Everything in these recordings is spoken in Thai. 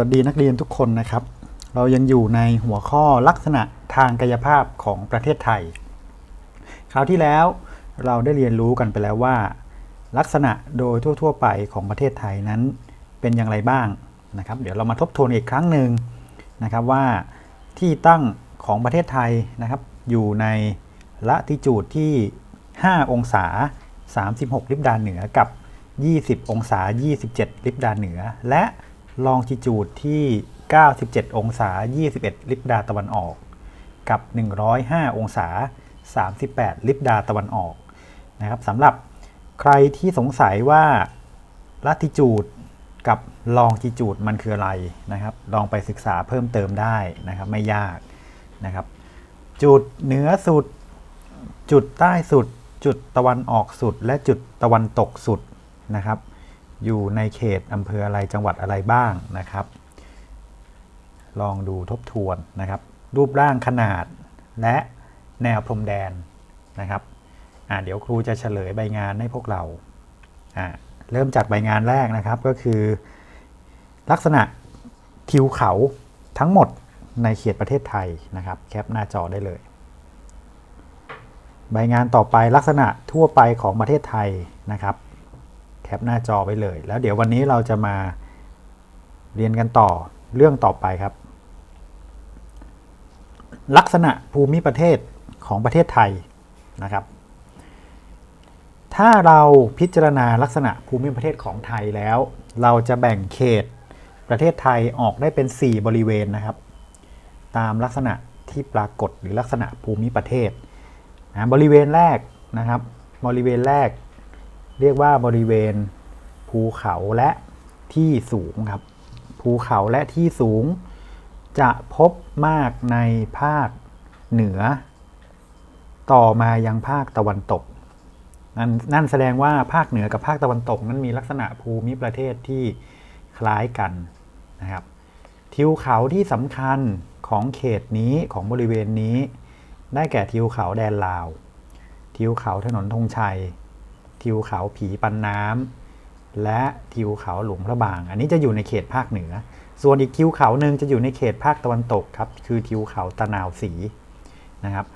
วัสดีนักเรียนทุกคนนะครับ เรายังอยู่ในหัวข้อลักษณะทางกายภาพของประเทศไทย คราวที่แล้วเราได้เรียนรู้กันไปแล้วว่า ลักษณะโดยทั่ว ๆ ไปของประเทศไทยนั้นเป็นอย่างไรบ้างนะครับ เดี๋ยวเรามาทบทวนอีกครั้งหนึ่งนะครับว่าที่ตั้งของประเทศไทยนะครับ อยู่ในละติจูดที่ 5 องศา 36 ลิบดานเหนือกับ 20 องศา 27 ลิบดานเหนือและ ลองจิจูดที่ 97 องศา 21 ลิบดาตะวันออก กับ 105 องศา 38 ลิบดาตะวันออกนะครับสำหรับใครที่สงสัยว่าลัติจูดกับลองจิจูดมันคืออะไรนะครับ ลองไปศึกษาเพิ่มเติมได้นะครับไม่ยากนะครับ จุดเหนือสุด จุดใต้สุด จุดตะวันออกสุด และจุดตะวันตกสุดนะครับ อยู่ในเขตอำเภออะไรจังหวัดอะไรบ้างนะครับ ลองดูทบทวนนะครับ รูปร่างขนาดและแนวพรมแดนนะครับเดี๋ยวครูจะเฉลยใบงานให้พวกเรา เริ่มจากใบงานแรกนะครับก็คือ ลักษณะทิวเขาทั้งหมดในเขตประเทศไทยนะครับแคปหน้าจอได้เลย ใบงานต่อไปลักษณะทั่วไปของประเทศไทยนะครับ แคปหน้าจอไว้เลย แล้วเดี๋ยววันนี้เราจะมาเรียนกันต่อเรื่องต่อไปครับ ลักษณะภูมิประเทศของประเทศไทยนะครับ ถ้าเราพิจารณาลักษณะภูมิประเทศของไทยแล้ว เราจะแบ่งเขตประเทศไทยออกได้เป็น 4 บริเวณนะครับ ตามลักษณะที่ปรากฏหรือลักษณะภูมิประเทศนะบริเวณแรกนะครับ บริเวณแรก เรียกว่าบริเวณภูเขาและที่สูงครับ ภูเขาและที่สูง จะพบมากในภาคเหนือ ต่อมายังภาคตะวันตก นั่นนั่นแสดงว่าภาคเหนือกับภาคตะวันตก นั้นมีลักษณะภูมิประเทศที่คล้ายกันนะครับ ทิวเขาที่สำคัญของเขตนี้ของบริเวณนี้ ได้แก่ทิวเขาแดนลาว ทิวเขาถนนธงชัย ทิวเขาผีปันน้ำและทิวเขาหลวงพระบาง อันนี้จะอยู่ในเขตภาคเหนือ ส่วนอีกทิวเขาหนึ่งจะอยู่ในเขตภาคตะวันตกครับ คือทิวเขาตะนาวสีนะครับ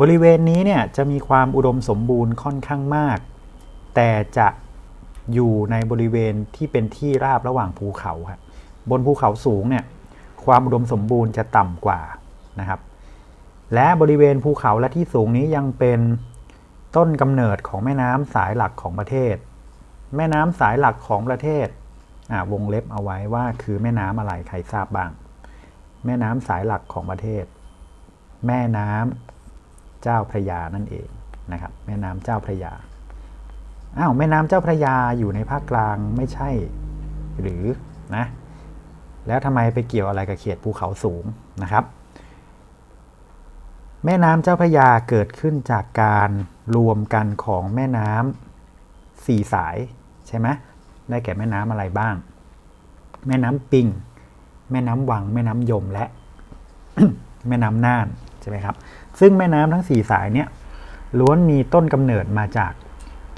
บริเวณนี้เนี่ยจะมีความอุดมสมบูรณ์ค่อนข้างมาก แต่จะอยู่ในบริเวณที่เป็นที่ราบระหว่างภูเขาครับบนภูเขาสูงเนี่ยความอุดมสมบูรณ์จะต่ำกว่านะครับ และบริเวณภูเขาและที่สูงนี้ยังเป็น ต้นกำเนิดของแม่น้ำสายหลักของประเทศ แม่น้ำสายหลักของประเทศวงเล็บเอาไว้ว่าคือแม่น้ำอะไรใครทราบบ้าง แม่น้ำสายหลักของประเทศ แม่น้ำเจ้าพระยานั่นเองนะครับ แม่น้ำเจ้าพระยาอ้าวแม่น้ำเจ้าพระยาอยู่ในภาคกลางไม่ใช่ หรือนะแล้วทำไมไปเกี่ยวอะไรกับเขตภูเขาสูงนะครับ แม่น้ำเจ้าพระยาเกิดขึ้นจากการ รวมกันของแม่น้ำสี่สายใช่ไหมได้แก่แม่น้ำอะไรบ้าง แม่น้ำปิง แม่น้ำวัง แม่น้ำยมและ แม่น้ำน่านใช่ไหมครับ ซึ่งแม่น้ำทั้งสี่สายเนี้ยล้วนมีต้นกำเนิดมาจาก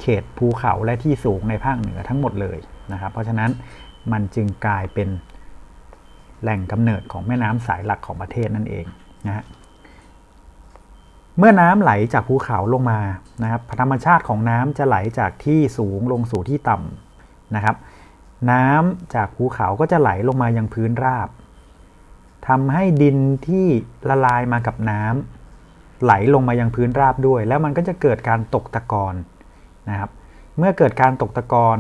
เขตภูเขาและที่สูงในภาคเหนือทั้งหมดเลยนะครับ เพราะฉะนั้นมันจึงกลายเป็นแหล่งกำเนิดของแม่น้ำสายหลักของประเทศนั่นเองนะฮะ เมื่อน้ำไหลจากภูเขาลงมานะครับธรรมชาติของน้ำจะไหลจากที่สูงลงสู่ที่ต่ำนะครับ น้ำจากภูเขาก็จะไหลลงมายังพื้นราบทำให้ดินที่ละลายมากับน้ำไหลลงมายังพื้นราบด้วย แล้วมันก็จะเกิดการตกตะกอนนะครับ เมื่อเกิดการตกตะกอน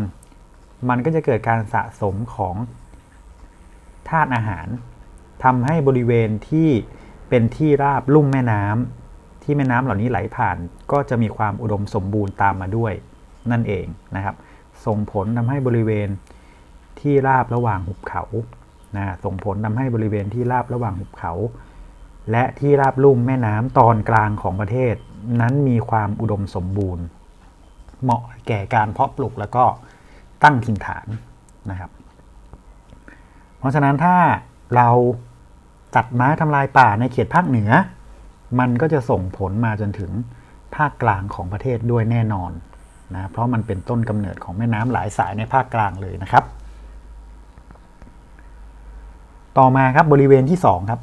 มันก็จะเกิดการสะสมของธาตุอาหารทำให้บริเวณที่เป็นที่ราบลุ่มแม่น้ำ ที่แม่น้ำเหล่านี้ไหลผ่าน ก็จะมีความอุดมสมบูรณ์ตามมาด้วยนั่นเองนะครับ ส่งผลทำให้บริเวณที่ราบระหว่างหุบเขานะส่งผลทำให้บริเวณที่ราบระหว่างหุบเขา และที่ราบลุ่มแม่น้ำตอนกลางของประเทศ นั้นมีความอุดมสมบูรณ์ เหมาะแก่การเพาะปลูกแล้วก็ตั้งถิ่นฐานนะครับ เพราะฉะนั้นถ้าเราตัดไม้ทำลายป่าในเขตภาคเหนือ มันก็จะส่งผลมาจนถึงภาคกลางของประเทศด้วยแน่นอนนะเพราะมันเป็นต้นกำเนิดของแม่น้ำหลายสายในภาคกลางเลยนะครับ ต่อมาครับบริเวณที่สองครับ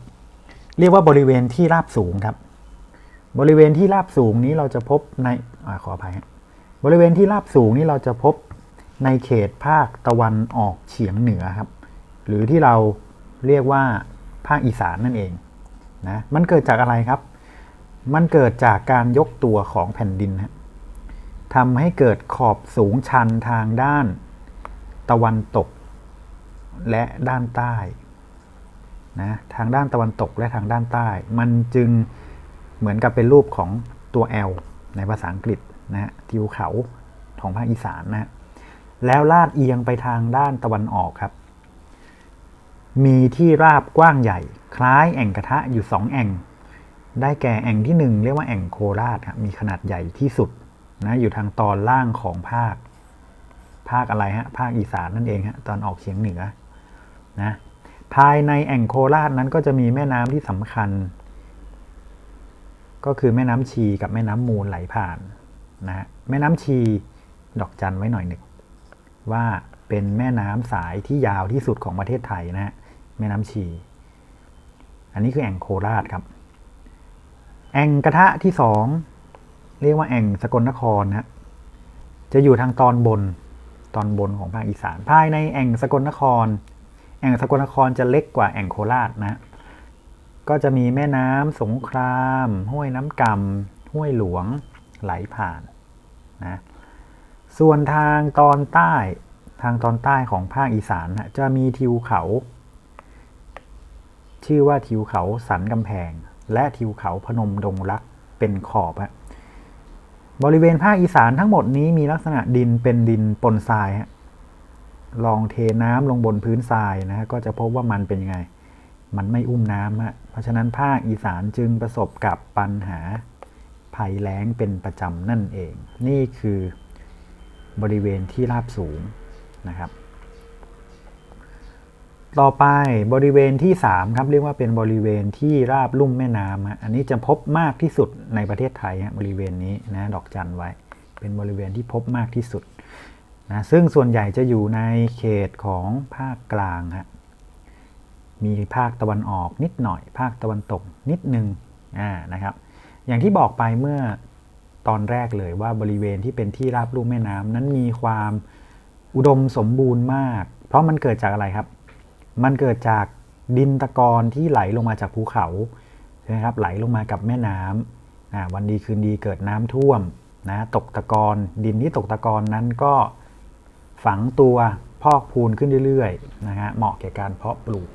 เรียกว่าบริเวณที่ราบสูงครับ บริเวณที่ราบสูงนี้เราจะพบในอขออภัยบริเวณที่ราบสูงนี้เราจะพบในเขตภาคตะวันออกเฉียงเหนือครับ หรือที่เราเรียกว่าภาคอีสานนั่นเองนะมันเกิดจากอะไรครับ มันเกิดจากการยกตัวของแผ่นดินฮะทำให้เกิดขอบสูงชันทางด้านตะวันตก และด้านใต้นะทางด้านตะวันตกและทางด้านใต้ มันจึงเหมือนกับเป็นรูปของตัว L ในภาษาอังกฤษนะฮะทิวเขาของภาคอีสานนะฮะแล้วลาดเอียงไปทางด้านตะวันออกครับ มีที่ราบกว้างใหญ่ คล้ายแอ่งกระทะอยู่สองแอ่ง ได้แก่แอ่งที่หนึ่งเรียกว่าแอ่งโคราชครับมีขนาดใหญ่ที่สุดนะอยู่ทางตอนล่างของภาค ภาคอะไรฮะภาคอีสานนั่นเองฮะตอนออกเฉียงเหนือนะภายในแอ่งโคราชนั้นก็จะมีแม่น้ำที่สำคัญ ก็คือแม่น้ำชีกับแม่น้ำมูลไหลผ่านนะฮะแม่น้ำชีดอกจันไว้หน่อยหนึ่งว่าเป็นแม่น้ำสายที่ยาวที่สุดของประเทศไทยนะฮะแม่น้ำชี อันนี้คือแอ่งโคราชครับ แอ่งกระทะที่สองเรียกว่าแอ่งสกลนครนะจะอยู่ทางตอนบนตอนบนของภาคอีสาน ภายในแอ่งสกลนคร แอ่งสกลนครจะเล็กกว่าแอ่งโคราชนะ ก็จะมีแม่น้ำสงคราม ห้วยน้ำกำห้วยหลวงไหลผ่านนะส่วนทางตอนใต้ทางตอนใต้ของภาคอีสานนะจะมีทิวเขา ชื่อว่าทิวเขาสันกำแพง และทิวเขาพนมดงรักเป็นขอบฮะบริเวณภาคอีสานทั้งหมดนี้มีลักษณะดินเป็นดินปนทรายฮะลองเทน้ำลงบนพื้นทรายนะฮะก็จะพบว่ามันเป็นยังไง มันไม่อุ้มน้ำฮะเพราะฉะนั้นภาคอีสานจึงประสบกับปัญหาภัยแล้งเป็นประจำนั่นเอง นี่คือบริเวณที่ราบสูงนะครับ ต่อไปบริเวณที่ 3 ครับ เรียกว่าเป็นบริเวณที่ราบลุ่มแม่น้ำอันนี้จะพบมากที่สุดในประเทศไทยบริเวณนี้นะดอกจันไว้ เป็นบริเวณที่พบมากที่สุดนะซึ่งส่วนใหญ่จะอยู่ในเขตของภาคกลางฮะมีภาคตะวันออกนิดหน่อย ภาคตะวันตกนิดนึงอ่านะครับ อย่างที่บอกไปเมื่อตอนแรกเลยว่าบริเวณที่เป็นที่ราบลุ่มแม่น้ำนั้นมีความอุดมสมบูรณ์มาก เพราะมันเกิดจากอะไรครับ มันเกิดจากดินตะกอนที่ไหลลงมาจากภูเขาใช่ไหมครับไหลลงมากับแม่น้ำวันดีคืนดีเกิดน้ำท่วมนะตกตะกอนดินที่ตกตะกอนนั้นก็ฝังตัวพอกพูนขึ้นเรื่อยๆนะฮะเหมาะแก่การเพาะปลูก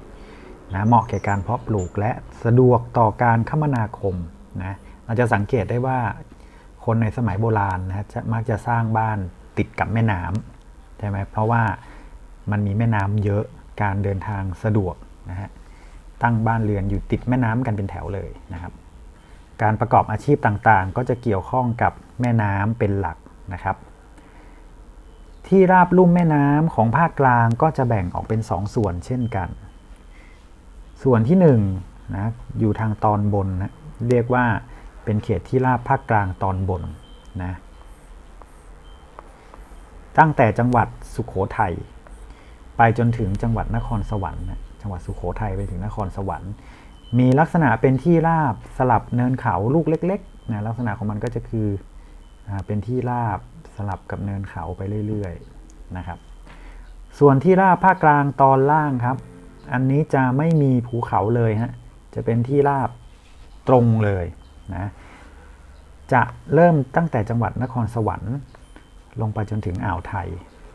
นะเหมาะแก่การเพาะปลูกและสะดวกต่อการคมนาคมนะเราจะสังเกตได้ว่าคนในสมัยโบราณนะจะมักจะสร้างบ้านติดกับแม่น้ำใช่ไหมเพราะว่ามันมีแม่น้ำเยอะ การเดินทางสะดวกนะฮะตั้งบ้านเรือนอยู่ติดแม่น้ำกันเป็นแถวเลยนะครับ การประกอบอาชีพต่างๆ ก็จะเกี่ยวข้องกับแม่น้ำเป็นหลักนะครับ ที่ราบลุ่มแม่น้ำของภาคกลางก็จะแบ่งออกเป็น2ส่วนเช่นกัน ส่วนที่1นนะอยู่ทางตอนบนนะเรียกว่าเป็นเขตที่ราบภาคกลางตอนบนนะตั้งแต่จังหวัดสุขโขทัย ไปจนถึงจังหวัดนครสวรรค์จังหวัดสุโขทัยไปถึงนครสวรรค์ มีลักษณะเป็นที่ราบสลับเนินเขาลูกเล็กๆนะลักษณะของมันก็จะคือเป็นที่ราบสลับกับเนินเขาไปเรื่อยๆนะครับ ส่วนที่ราบภาคกลางตอนล่างครับ อันนี้จะไม่มีภูเขาเลยฮะจะเป็นที่ราบตรงเลยนะจะเริ่มตั้งแต่จังหวัดนครสวรรค์ ลงไปจนถึงอ่าวไทย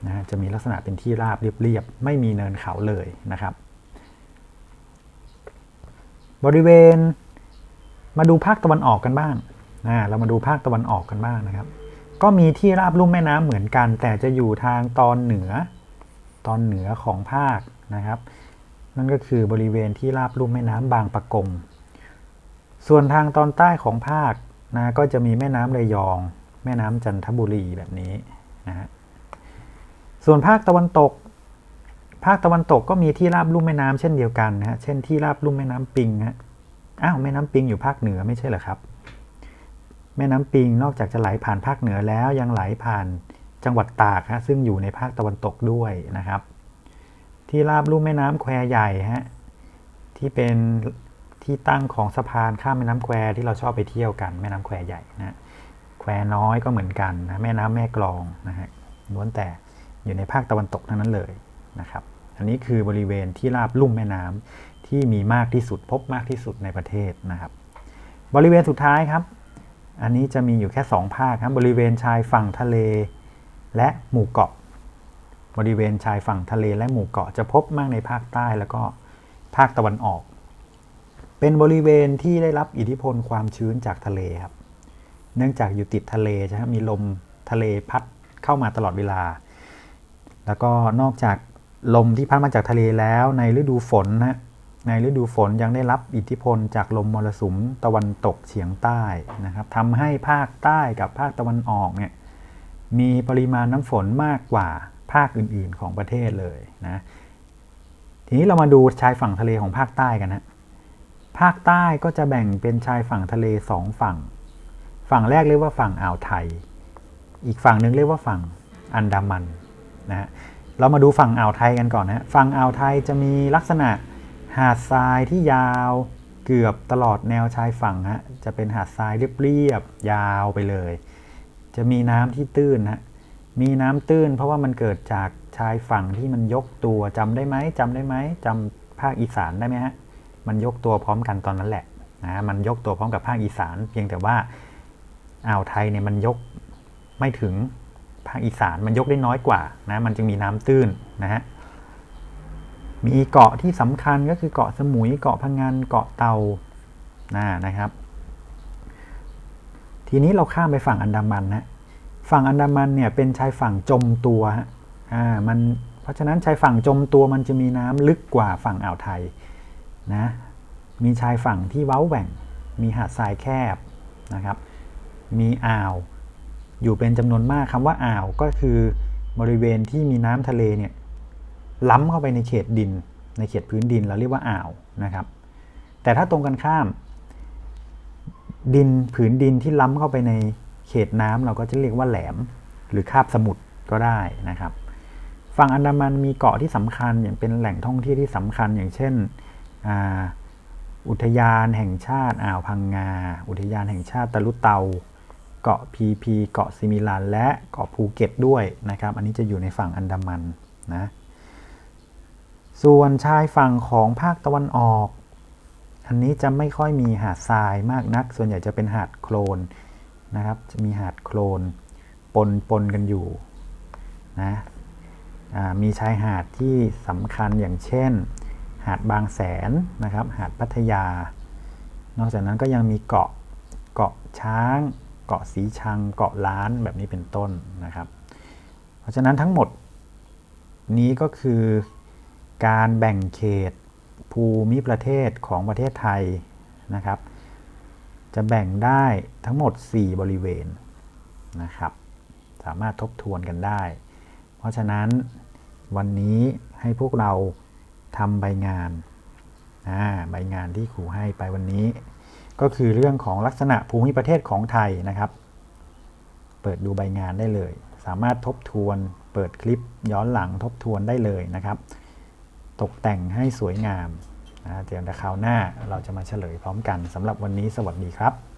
นะจะมีลักษณะเป็นที่ราบเรียบๆไม่มีเนินเขาเลยนะครับ บริเวณมาดูภาคตะวันออกกันบ้างนะเรามาดูภาคตะวันออกกันบ้างนะครับ ก็มีที่ราบลุ่มแม่น้ำเหมือนกัน แต่จะอยู่ทางตอนเหนือตอนเหนือของภาคนะครับ นั่นก็คือบริเวณที่ราบลุ่มแม่น้ำบางปะกงส่วนทางตอนใต้ของภาคนะก็จะมีแม่น้ำระยอง แม่น้ำจันทบุรีแบบนี้นะฮะ ส่วนภาคตะวันตก ภาคตะวันตกก็มีที่ราบลุ่มแม่น้ำเช่นเดียวกันนะฮะ เช่นที่ราบลุ่มแม่น้ำปิงฮะ อ้าวแม่น้ำปิงอยู่ภาคเหนือไม่ใช่เหรอครับ แม่น้ำปิงนอกจากจะไหลผ่านภาคเหนือแล้วยังไหลผ่านจังหวัดตากฮะซึ่งอยู่ในภาคตะวันตกด้วยนะครับ ที่ราบลุ่มแม่น้ำแควใหญ่ฮะที่เป็นที่ตั้งของสะพานข้ามแม่น้ำแควที่เราชอบไปเที่ยวกันแม่น้ำแควใหญ่นะแควน้อยก็เหมือนกันนะแม่น้ำแม่กลองนะฮะล้วนแต่ อยู่ในภาคตะวันตกทั้งนั้นเลยนะครับ อันนี้คือบริเวณที่ราบลุ่มแม่น้ำที่มีมากที่สุดพบมากที่สุดในประเทศนะครับ บริเวณสุดท้ายครับ อันนี้จะมีอยู่แค่ 2 ภาคครับบริเวณชายฝั่งทะเล และหมู่เกาะ บริเวณชายฝั่งทะเลและหมู่เกาะจะพบมากในภาคใต้แล้วก็ภาคตะวันออก เป็นบริเวณที่ได้รับอิทธิพลความชื้นจากทะเลครับ เนื่องจากอยู่ติดทะเลใช่ไหมมีลมทะเลพัดเข้ามาตลอดเวลา แล้วก็นอกจากลมที่พัดมาจากทะเลแล้วในฤดูฝนนะในฤดูฝนยังได้รับอิทธิพลจากลมมรสุมตะวันตกเฉียงใต้นะครับทำให้ภาคใต้กับภาคตะวันออกเนี่ยมีปริมาณน้ำฝนมากกว่าภาคอื่นๆของประเทศเลยนะทีนี้เรามาดูชายฝั่งทะเลของภาคใต้กันนะภาคใต้ก็จะแบ่งเป็นชายฝั่งทะเลสองฝั่ง ฝั่งแรกเรียกว่าฝั่งอ่าวไทย อีกฝั่งหนึ่งเรียกว่าฝั่งอันดามัน นะฮะเรามาดูฝั่งอ่าวไทยกันก่อนนะฝั่งอ่าวไทยจะมีลักษณะหาดทรายที่ยาวเกือบตลอดแนวชายฝั่งฮะจะเป็นหาดทรายเรียบๆยาวไปเลย จะมีน้ำที่ตื้นฮะมีน้ำตื้นเพราะว่ามันเกิดจากชายฝั่งที่มันยกตัวจำได้ไหมจำได้ไหมจำภาคอีสานได้ไหมฮะมันยกตัวพร้อมกันตอนนั้นแหละนะมันยกตัวพร้อมกับภาคอีสาน เพียงแต่ว่าอ่าวไทยเนี่ยมันยกไม่ถึง ภาคอีสานมันยกได้น้อยกว่านะมันจึงมีน้ำตื้นนะฮะมีเกาะที่สำคัญก็คือเกาะสมุยเกาะพังงานเกาะเตานะนะครับ ทีนี้เราข้ามไปฝั่งอันดามันนะฝั่งอันดามันเนี่ยเป็นชายฝั่งจมตัวฮะอ่ามันเพราะฉะนั้นชายฝั่งจมตัวมันจะมีน้ำลึกกว่าฝั่งอ่าวไทยนะมีชายฝั่งที่เว้าแหว่ง มีหาดทรายแคบนะครับ มีอ่าว อยู่เป็นจำนวนมากคำว่าอ่าวก็คือบริเวณที่มีน้ำทะเลเนี่ยล้ำเข้าไปในเขตดิน ในเขตพื้นดินเราเรียกว่าอ่าวนะครับ แต่ถ้าตรงกันข้าม ดินผืนดินที่ล้ำเข้าไปในเขตน้ำเราก็จะเรียกว่าแหลม หรือคาบสมุทรก็ได้นะครับฝั่งอันดามันมีเกาะที่สำคัญอย่างเป็นแหล่งท่องเที่ยวที่สำคัญอย่างเช่นอ,อุทยานแห่งชาติอ่าวพังงา อุทยานแห่งชาติตะลุเตา เกาะพีพีเกาะซิมิลัน และเกาะภูเก็ตด้วยนะครับ อันนี้จะอยู่ในฝั่งอันดามันนะส่วนชายฝั่งของภาคตะวันออก อันนี้จะไม่ค่อยมีหาดทรายมากนัก ส่วนใหญ่จะเป็นหาดโคลนนะครับ จะมีหาดโคลนปนปนกันอยู่นะมีชายหาดที่สำคัญอย่างเช่น หาดบางแสนนะครับ หาดพัทยา นอกจากนั้นก็ยังมีเกาะเกาะช้าง เกาะสีชัง เกาะล้านแบบนี้เป็นต้นนะครับ เพราะฉะนั้นทั้งหมดนี้ก็คือการแบ่งเขตภูมิประเทศของประเทศไทยนะครับ จะแบ่งได้ทั้งหมด 4 บริเวณนะครับ สามารถทบทวนกันได้ เพราะฉะนั้นวันนี้ให้พวกเราทำใบงานใบงานที่ครูให้ไปวันนี้ ก็คือเรื่องของลักษณะภูมิประเทศของไทยนะครับ เปิดดูใบงานได้เลย สามารถทบทวน เปิดคลิปย้อนหลังทบทวนได้เลยนะครับ ตกแต่งให้สวยงามนะเดี๋ยวในคราวหน้าเราจะมาเฉลยพร้อมกันสำหรับวันนี้สวัสดีครับ